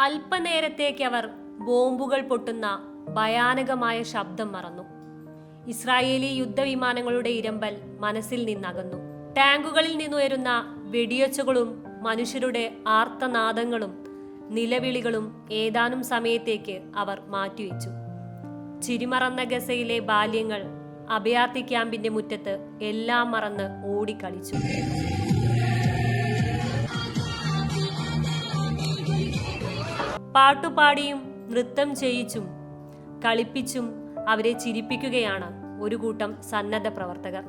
അല്പനേരത്തേക്ക് അവർ ബോംബുകൾ പൊട്ടുന്ന ഭയാനകമായ ശബ്ദം മറന്നു. ഇസ്രായേലി യുദ്ധവിമാനങ്ങളുടെ ഇരമ്പൽ മനസ്സിൽ നിന്നകന്നു. ടാങ്കുകളിൽ നിന്നുയരുന്ന വെടിയൊച്ചകളും മനുഷ്യരുടെ ആർത്തനാദങ്ങളും നിലവിളികളും ഏതാനും സമയത്തേക്ക് അവർ മാറ്റിവെച്ചു. ചിരിമറന്ന ഗസയിലെ ബാല്യങ്ങൾ അഭയാർത്ഥി ക്യാമ്പിന്റെ മുറ്റത്ത് എല്ലാം മറന്ന് ഓടിക്കളിച്ചു. പാട്ടുപാടിയും നൃത്തം ചെയ്യിച്ചും കളിപ്പിച്ചും അവരെ ചിരിപ്പിക്കുകയാണ് ഒരു കൂട്ടം സന്നദ്ധ പ്രവർത്തകർ.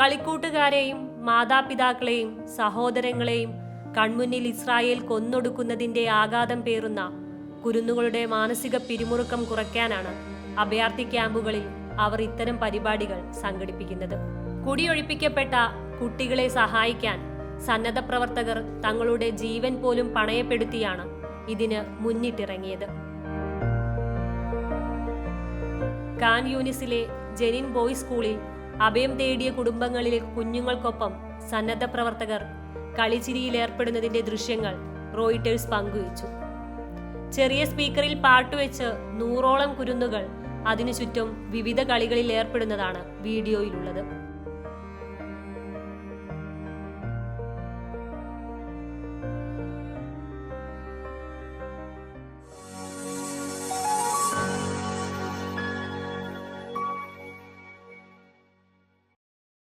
കളിക്കൂട്ടുകാരെയും മാതാപിതാക്കളെയും സഹോദരങ്ങളെയും കൺമുന്നിൽ ഇസ്രായേൽ കൊന്നൊടുക്കുന്നതിന്റെ ആഘാതം പേറുന്ന കുരുന്നുകളുടെ മാനസിക പിരിമുറുക്കം കുറയ്ക്കാനാണ് അഭയാർത്ഥി ക്യാമ്പുകളിൽ അവർ ഇത്തരം പരിപാടികൾ സംഘടിപ്പിക്കുന്നത്. കുടിയൊഴിപ്പിക്കപ്പെട്ട കുട്ടികളെ സഹായിക്കാൻ സന്നദ്ധ പ്രവർത്തകർ തങ്ങളുടെ ജീവൻ പോലും പണയപ്പെടുത്തിയാണ് ഇതിന് മുന്നിട്ടിറങ്ങിയത്. കാൻ യൂനിസിലെ ജെനിൻ ബോയ്സ് സ്കൂളിൽ അഭയം തേടിയ കുടുംബങ്ങളിലെ കുഞ്ഞുങ്ങൾക്കൊപ്പം സന്നദ്ധ പ്രവർത്തകർ കളിച്ചിരിയിലേർപ്പെടുന്നതിന്റെ ദൃശ്യങ്ങൾ റോയിട്ടേഴ്സ് പങ്കുവച്ചു. ചെറിയ സ്പീക്കറിൽ പാട്ടുവെച്ച് നൂറോളം കുരുന്നുകൾ അതിനു ചുറ്റും വിവിധ കളികളിൽ ഏർപ്പെടുന്നതാണ് വീഡിയോയിലുള്ളത്.